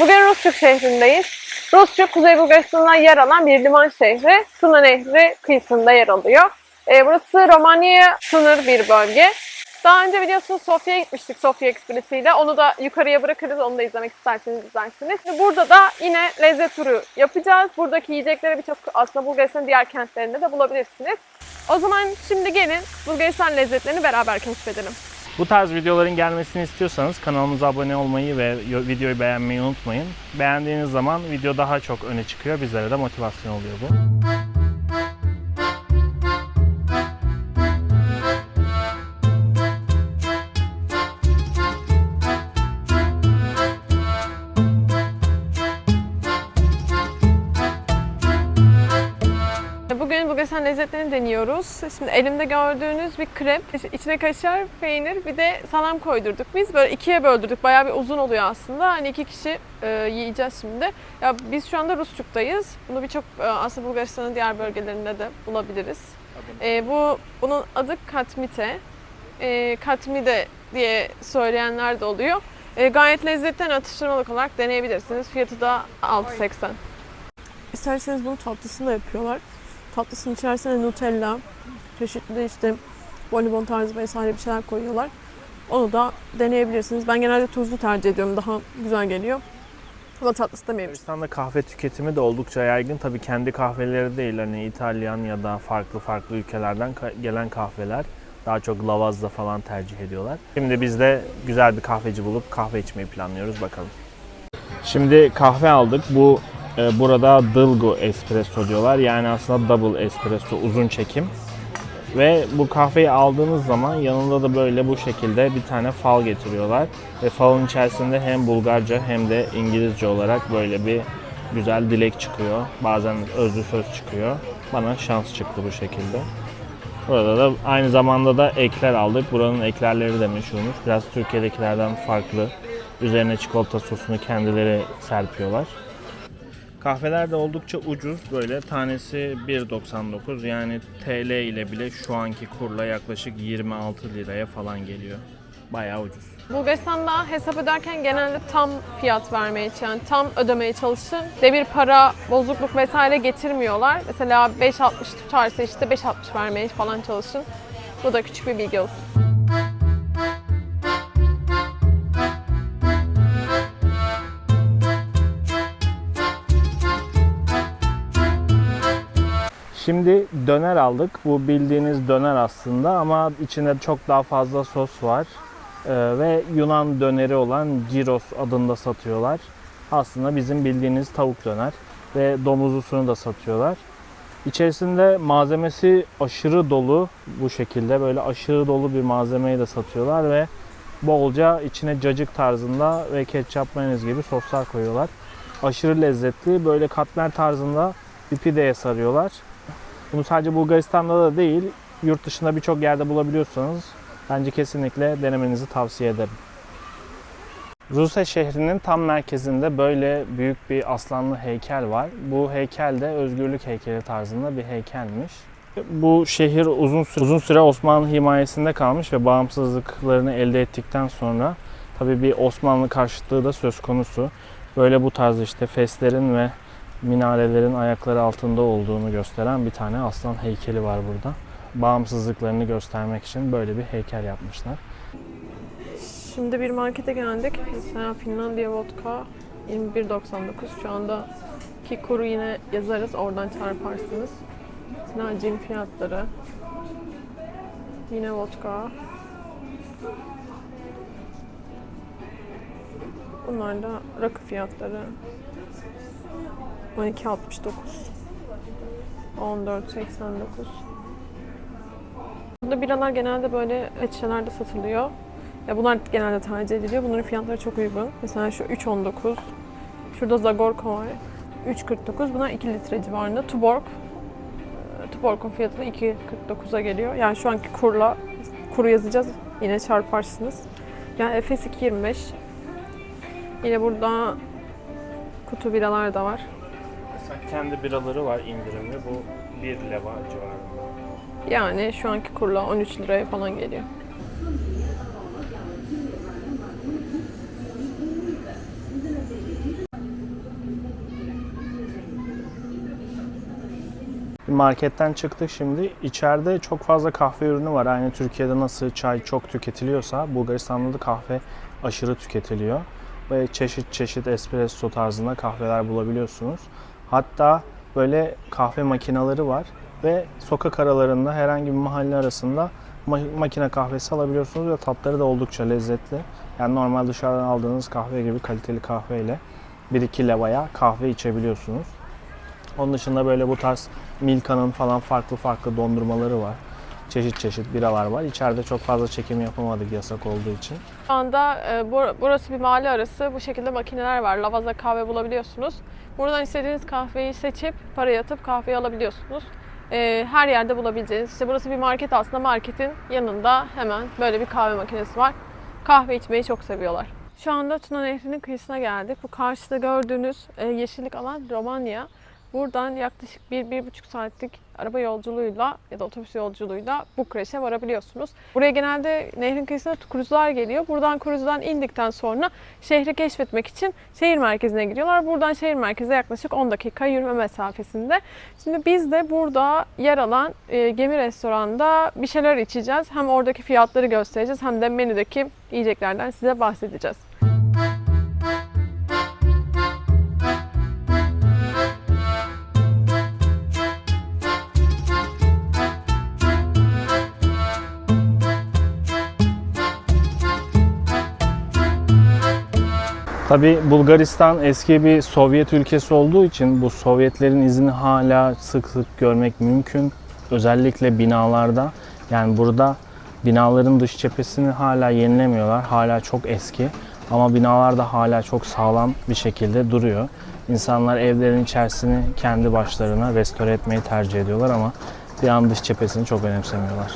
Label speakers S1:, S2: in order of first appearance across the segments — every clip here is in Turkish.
S1: Bugün Rusçuk şehrindeyiz. Rusçuk, Kuzey Bulgaristan'da yer alan bir liman şehri. Tuna Nehri kıyısında yer alıyor. Ee, burası Romanya'ya sınır bir bölge. Daha önce biliyorsunuz Sofya'ya gitmiştik Sofya Ekspresi ile. Onu da yukarıya bırakırız. Onu da izlemek isterseniz izlersiniz. Burada da yine lezzet turu yapacağız. Buradaki yiyecekleri birçok aslında Bulgaristan'ın diğer kentlerinde de bulabilirsiniz. O zaman şimdi gelin Bulgaristan lezzetlerini beraber keşfedelim.
S2: Bu tarz videoların gelmesini istiyorsanız kanalımıza abone olmayı ve videoyu beğenmeyi unutmayın. Beğendiğiniz zaman video daha çok öne çıkıyor. Bizlere de motivasyon oluyor bu.
S1: Bulgaristan lezzetlerini deniyoruz. Şimdi elimde gördüğünüz bir krep. İçine kaşar, peynir bir de salam koydurduk biz. Böyle ikiye böldürdük. Bayağı bir uzun oluyor aslında. Hani iki kişi e, yiyeceğiz şimdi. Ya biz şu anda Rusçuk'tayız. Bunu birçok e, aslında Bulgaristan'ın diğer bölgelerinde de bulabiliriz. E, bu bunun adı katmite. E, katmide diye söyleyenler de oluyor. E, gayet lezzetli hani atıştırmalık olarak deneyebilirsiniz. Fiyatı da 6.80. İsterseniz bunu tatlısını da yapıyorlar. Tatlısının içerisine Nutella, çeşitli işte bonibon tarzı vesaire bir şeyler koyuyorlar. Onu da deneyebilirsiniz. Ben genelde tuzlu tercih ediyorum. Daha güzel geliyor. Ama tatlısı da mevcut.
S2: Bulgaristan'da kahve tüketimi de oldukça yaygın. Tabii kendi kahveleri değil hani İtalyan ya da farklı farklı ülkelerden gelen kahveler. Daha çok lavazza falan tercih ediyorlar. Şimdi biz de güzel bir kahveci bulup kahve içmeyi planlıyoruz bakalım. Şimdi kahve aldık. Bu burada Dilgo espresso diyorlar. Yani aslında double espresso uzun çekim. Ve bu kahveyi aldığınız zaman yanında da böyle bu şekilde bir tane fal getiriyorlar. Ve falın içerisinde hem Bulgarca hem de İngilizce olarak böyle bir güzel dilek çıkıyor. Bazen özlü söz çıkıyor. Bana şans çıktı bu şekilde. Burada da aynı zamanda da ekler aldık. Buranın eklerleri de meşhurmuş. Biraz Türkiye'dekilerden farklı. Üzerine çikolata sosunu kendileri serpiyorlar. Kahveler de oldukça ucuz. Böyle tanesi 1.99 yani TL ile bile şu anki kurla yaklaşık 26 liraya falan geliyor. Bayağı ucuz.
S1: Bulgaristan'da hesap öderken genelde tam fiyat vermeye yani tam ödemeye çalışın. Demir para, bozukluk vesaire getirmiyorlar. Mesela 5.60 tutarsa işte 5.60 vermeye falan çalışın. Bu da küçük bir bilgi olsun.
S2: Şimdi döner aldık. Bu bildiğiniz döner aslında ama içinde çok daha fazla sos var. Ee, ve Yunan döneri olan gyros adında satıyorlar. Aslında bizim bildiğiniz tavuk döner ve domuzlusunu da satıyorlar. İçerisinde malzemesi aşırı dolu bu şekilde böyle aşırı dolu bir malzemeyi de satıyorlar ve bolca içine cacık tarzında ve ketçap mayonez gibi soslar koyuyorlar. Aşırı lezzetli böyle katmer tarzında bir pideye sarıyorlar. Bunu sadece Bulgaristan'da da değil, yurt dışında birçok yerde bulabiliyorsanız bence kesinlikle denemenizi tavsiye ederim. Ruse şehrinin tam merkezinde böyle büyük bir aslanlı heykel var. Bu heykel de özgürlük heykeli tarzında bir heykelmiş. Bu şehir uzun süre, uzun süre Osmanlı himayesinde kalmış ve bağımsızlıklarını elde ettikten sonra tabii bir Osmanlı karşıtlığı da söz konusu. Böyle bu tarz işte feslerin ve minarelerin ayakları altında olduğunu gösteren bir tane aslan heykeli var burada. Bağımsızlıklarını göstermek için böyle bir heykel yapmışlar.
S1: Şimdi bir markete geldik. Mesela Finlandiya vodka 21.99. Şu anda ki kuru yine yazarız. Oradan çarparsınız. Mesela cin fiyatları. Yine vodka. Bunlar da rakı fiyatları. 12.69 14.89 Burada biralar genelde böyle şişelerde satılıyor. Ya bunlar genelde tercih ediliyor. Bunların fiyatları çok uygun. Mesela şu 3.19. Şurada Zagorko var. 3.49. Bunlar 2 litre civarında. Tuborg. e, Tuborg'un fiyatı da 2.49'a geliyor. Yani şu anki kurla kuru yazacağız. Yine çarparsınız. Yani Efes 2.25. Yine burada kutu biralar da var
S2: kendi biraları var indirimli. Bu 1 leva civarında.
S1: Yani şu anki kurla 13 liraya falan geliyor.
S2: Marketten çıktık şimdi. İçeride çok fazla kahve ürünü var. Aynı Türkiye'de nasıl çay çok tüketiliyorsa Bulgaristan'da da kahve aşırı tüketiliyor. Ve çeşit çeşit espresso tarzında kahveler bulabiliyorsunuz. Hatta böyle kahve makineleri var ve sokak aralarında herhangi bir mahalle arasında ma- makine kahvesi alabiliyorsunuz ve tatları da oldukça lezzetli. Yani normal dışarıdan aldığınız kahve gibi kaliteli kahveyle 1-2 levaya kahve içebiliyorsunuz. Onun dışında böyle bu tarz Milka'nın falan farklı farklı dondurmaları var. Çeşit çeşit biralar var. İçeride çok fazla çekim yapamadık yasak olduğu için.
S1: Şu anda e, bur- burası bir mahalle arası. Bu şekilde makineler var. Lavazza kahve bulabiliyorsunuz. Buradan istediğiniz kahveyi seçip para yatıp kahveyi alabiliyorsunuz. E, her yerde bulabileceğiniz. İşte burası bir market aslında. Marketin yanında hemen böyle bir kahve makinesi var. Kahve içmeyi çok seviyorlar. Şu anda Tuna Nehri'nin kıyısına geldik. Bu karşıda gördüğünüz e, yeşillik alan Romanya. Buradan yaklaşık 1-1,5 saatlik araba yolculuğuyla ya da otobüs yolculuğuyla Bukreş'e varabiliyorsunuz. Buraya genelde nehrin kıyısına kruzlar geliyor. Buradan kruzdan indikten sonra şehri keşfetmek için şehir merkezine giriyorlar. Buradan şehir merkezine yaklaşık 10 dakika yürüme mesafesinde. Şimdi biz de burada yer alan e, gemi restoranda bir şeyler içeceğiz. Hem oradaki fiyatları göstereceğiz hem de menüdeki yiyeceklerden size bahsedeceğiz.
S2: Tabi Bulgaristan eski bir Sovyet ülkesi olduğu için bu Sovyetlerin izini hala sık sık görmek mümkün. Özellikle binalarda. Yani burada binaların dış cephesini hala yenilemiyorlar. Hala çok eski. Ama binalar da hala çok sağlam bir şekilde duruyor. İnsanlar evlerin içerisini kendi başlarına restore etmeyi tercih ediyorlar ama bir an dış cephesini çok önemsemiyorlar.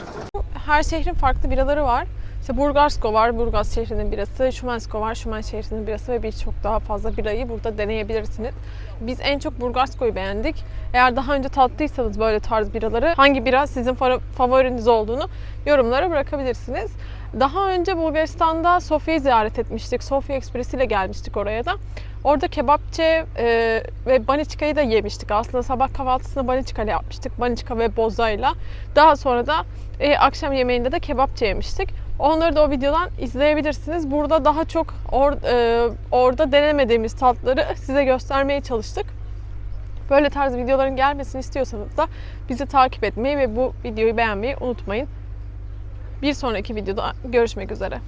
S1: her şehrin farklı biraları var. İşte Burgasko var, Burgaz şehrinin birası, Şumensko var, Şumen şehrinin birası ve birçok daha fazla birayı burada deneyebilirsiniz. Biz en çok Burgasko'yu beğendik. Eğer daha önce tattıysanız böyle tarz biraları, hangi bira sizin fa- favoriniz olduğunu yorumlara bırakabilirsiniz. Daha önce Bulgaristan'da Sofya'yı ziyaret etmiştik. Sofya Ekspresi ile gelmiştik oraya da. Orada kebapçe e, ve baniçkayı da yemiştik. Aslında sabah kahvaltısını baniçka ile yapmıştık. Baniçka ve bozayla. Daha sonra da e, akşam yemeğinde de kebapçı yemiştik. Onları da o videodan izleyebilirsiniz. Burada daha çok or- e, orada denemediğimiz tatları size göstermeye çalıştık. Böyle tarz videoların gelmesini istiyorsanız da bizi takip etmeyi ve bu videoyu beğenmeyi unutmayın. Bir sonraki videoda görüşmek üzere.